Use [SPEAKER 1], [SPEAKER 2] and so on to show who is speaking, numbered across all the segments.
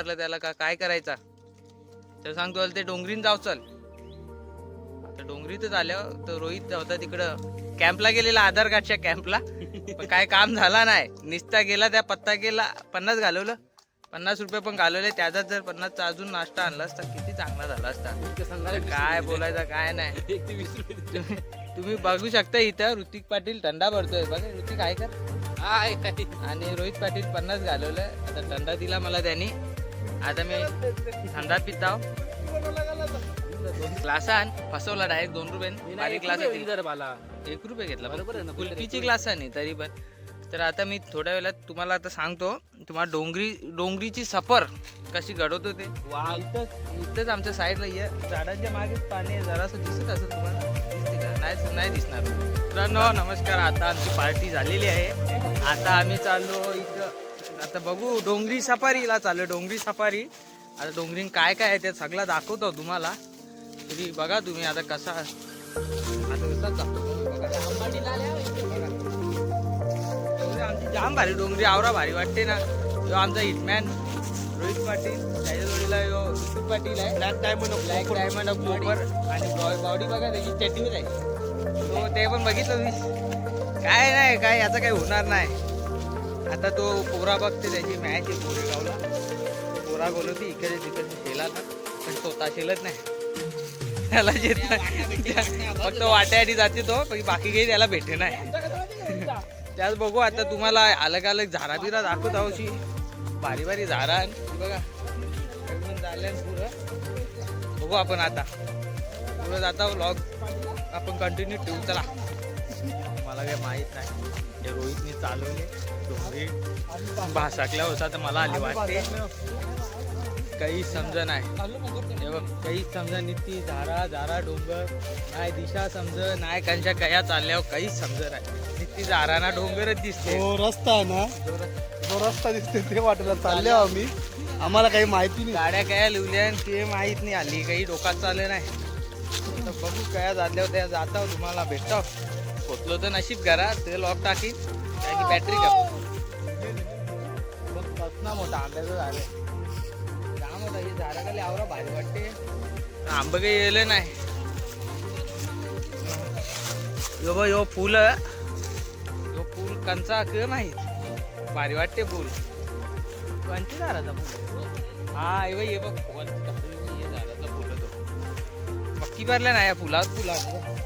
[SPEAKER 1] विचारलं त्याला का काय करायचा? तर सांगतो ते डोंगरीन जाऊ चल. आता डोंगरीतच आल्यावर तर रोहित होता तिकडं. कॅम्पला गेलेला आधार कार्डच्या कॅम्पला. पण काय काम झाला नाही. निस्ता गेला त्या पत्ता गेला पन्नास घालवलं. पन्नास रुपये पण घालवले. त्याचा जर पन्नासचा अजून नाश्ता आणला असता किती चांगला झाला असता. काय बोलायचं काय नाही. तुम्ही- बघू शकता इथं ऋतिक पाटील थंडा भरतोय. बघा ऋतिक आहे का. आणि रोहित पाटील पन्नास घालवलं. आता थंडा दिला मला त्यांनी. आता मी थंडा पिताव. ग्लासान फसवला डायरेक्ट दोन रुपये. बारीक ग्लास
[SPEAKER 2] मला
[SPEAKER 1] एक रुपये घेतला
[SPEAKER 2] बरोबर आहे ना,
[SPEAKER 1] कुल्फीची ग्लास आहे तरी पण. तर आता मी थोड्या वेळात तुम्हाला आता सांगतो तुम्हाला डोंगरी डोंगरीची सफर कशी घडवतो ते
[SPEAKER 2] वा
[SPEAKER 1] इथंच. इथंच आमच्या साईडला ये झाडांच्या मागेच पाणी आहे जरासं दिसत असेल तुम्हाला. दिसते का? नाही नाही दिसणार. मित्रांनो नमस्कार. आता आमची पार्टी झालेली आहे. आता आम्ही चाललो इथं. आता बघू डोंगरी सफारीला चाललो डोंगरी सफारी. आता डोंगरीन काय काय आहे ते सगळं दाखवतो तुम्हाला. तरी बघा तुम्ही आता कसा. डोंगरी आमची जाम भारी डोंगरी आवरा भारी वाटते ना. तो आमचा हिटमॅन रोहित पाटील त्याच्या जोडीला यो पाटील आहे. Black diamond of black diamond of Glauber आणि बॉडी बघा त्याची चटणी आहे. तो ते पण बघितलं मी काय नाही काय याचं काही होणार नाही. आता तो पोरा बघते त्याची मॅच आहे कोरेगावला. पोरा बोलवते इकडे तिकडे शेलाला पण स्वतः शेलत नाही. त्याला जे फक्त वाट्यासाठी जाते तो पण बाकी काही त्याला भेटे नाही. त्यात बघू आता तुम्हाला अलग अलग झाडा बिरा दाखवत आहोशी भारी भारी झारा आणि बघा. पुरं. बघू आपण आता. पुरं जाता व्लॉग. आपण कंटिन्यू ठेवू चला. मला काही माहीत नाही. हे रोहितने चालवले. डोंगरी भासाकल्या होता तर मला आली वाटते. काही समज नाही. हे बघ काही समजा निती झारा झारा डोंगर. नाही दिशा समज नाही. कंच्या कया चालल्यावर काहीच समज नाही. निती झाराना डोंगरच दिसते.
[SPEAKER 3] तो रस्ता आहे ना? जो रस्ता. दिसते ते वाटेला. चालले आम्ही आम्हाला काही माहिती नाही.
[SPEAKER 1] गाड्या कया लिवल्या आणि ते माहीत नाही. आली काही डोकात चालले नाही. बघू कया जातल्यावर त्या जाता तुम्हाला. भेटतो. पोचलो तर नशीब घरा ते लॉक टाकी त्याची बॅटरी का बघ कसना मोठा आंब्याचं झाड आहे. जाम होता हे झाडाखाली आवरा भारी वाटते. आंब काही येले नाही. यो बघ यो फुल यो फुल कंचा क माहीत? भारी वाटते फुल. कोणती झाडाचा फुल? हा हे बघ हे बघ फुल झाडाचा फुल तो. मक्की भरल्या नाही या फुलात फुलात.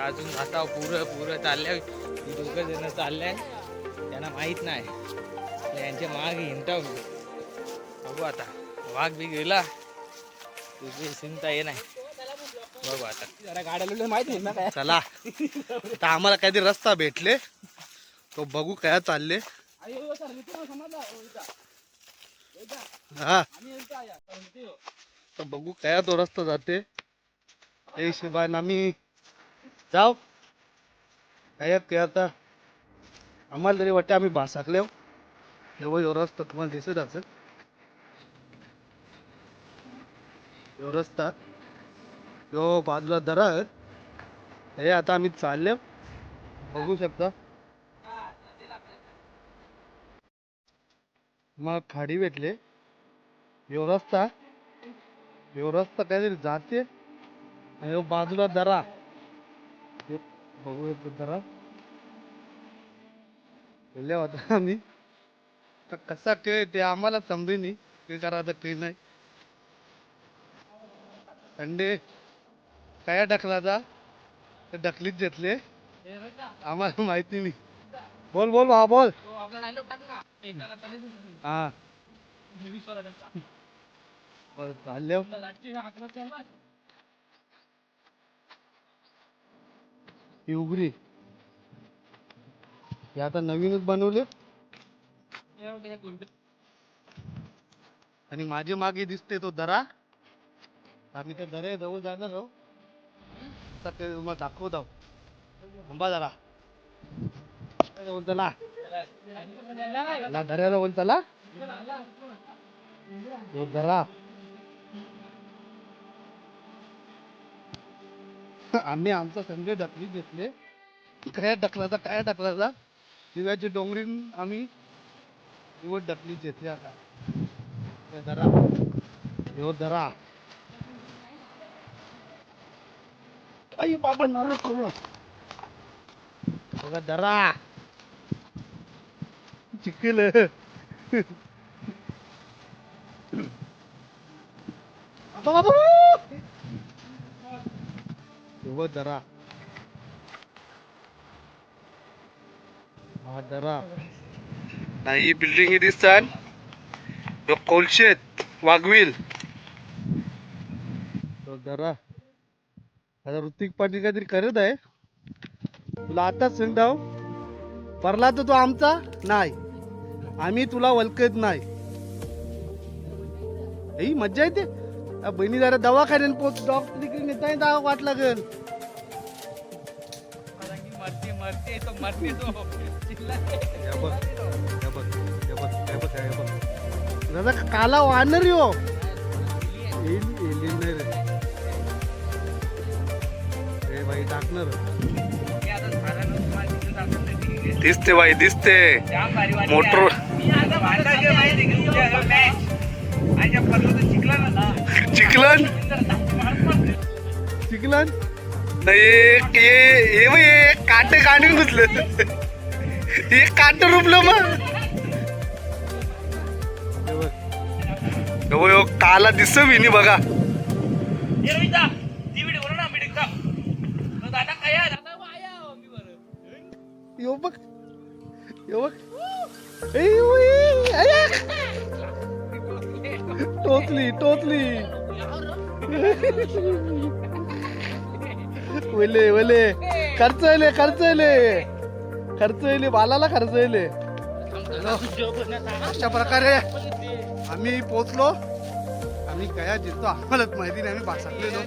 [SPEAKER 1] आता अजून आता पुरं पुरं चालल्या. ही दोघं जण चालल्या. त्यांना माहीत नाही. यांच्या माग हिंटाव मी बघू आता. वाघ बी गेला. तुझी चिंता ये नाही. बघू आता.
[SPEAKER 2] जरा गाड्या माहिती नाही ना काय.
[SPEAKER 3] चला. आता आम्हाला काहीतरी रस्ता भेटले. तो बघू काय चालले.
[SPEAKER 2] हो.
[SPEAKER 3] हा.
[SPEAKER 2] सर, मित्र.
[SPEAKER 3] तर बघू काय तो रस्ता जाते. हिशोबाने आम्ही जाव काय ते आता आम्हाला तरी वाटते आम्ही भासाकले हो. एवढं एवढं रस्ता तुम्हाला दिसत असेल. एवढं रस्ता. यो बाजूला दरा हे आता आम्ही चालले हो. बघू शकता. मग खाडी भेटले. यो रस्ता. यो रस्ता काहीतरी जाते. बाजूला दरा बघूयात जरा. येतो होता आम्ही. तर कसा खेळ ते आम्हाला समजे नाही ते करायचं ते नाही. अंडे काय ढकलाचा ते ढकलीत घेतले. आम्हाला माहिती नाही. बोल बोल हा बोल. हा.
[SPEAKER 2] वीस
[SPEAKER 3] चालले हो.
[SPEAKER 2] हो.
[SPEAKER 3] ही उघडी. हे आता नवीनच बनवले आणि माझे मागे दिसते तो दरा. आम्ही त्या दऱ्या जवळ जाणार आहो आता ते मग दाखवत. आहो थांबा जरा. जवळ चला. चला दऱ्याजवळ चला. दरा. आम्ही आमचा संजय ढकली घेतले. काय ढकलायचा काय ढकलायचा? दिव्याची डोंगरी आम्ही दिवस डकलीच घेतली आता. हे धरा ह्यो धरा आई बाबा नारळ करू बघा धरा चिकल बाबा. हा धरा. नाही ही बिल्डिंग दिसतात कोलशेत वाघवील. धरा. आता ऋतिक पाटील काहीतरी करत आहे. तुला आताच सांगताव परला तर तो आमचा? नाही. आम्ही तुला वलकत नाही. मज्जा येते. बहिणी जरा दवाखान्यात पोच डॉक्टर नेता दवा वाट लागेल.
[SPEAKER 1] मरते मरते तो मरते तो. चिल्लाते.
[SPEAKER 3] बघ बघ बघ बघ बघ. दादा काला वाहणार यो. येईल नाही रे. ए टाकणार.
[SPEAKER 1] देते.
[SPEAKER 3] दिसते बाई दिसते. मोटर चिकलन. चिकलन नाही एक हे बाई हे काट काढून घुसलं हे काट रुपलं मग. काला दिसत विनी बघा.
[SPEAKER 1] ये ना,
[SPEAKER 3] बघ. यो बघ. ए, उई, अय्या. टोचली खर्च वले. खर्च खर्चले खर्चले खर्चले बालाला खर्च खर्चले अशा प्रकारे आम्ही पोचलो आम्ही कया जिंकतो आम्हालाच माहिती नाही आम्ही बासकलेलो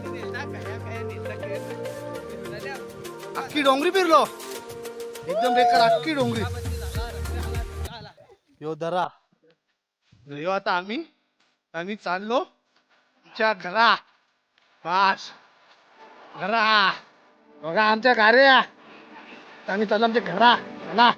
[SPEAKER 3] अख्खी डोंगरी फिरलो. एकदम बेकार अख्खी डोंगरी. यो दरा. यो आता आम्ही. आम्ही चाललो. आमच्या घरा. पास घरा. बघा आमच्या कार्या आम्ही चालू आमच्या घरा. चला.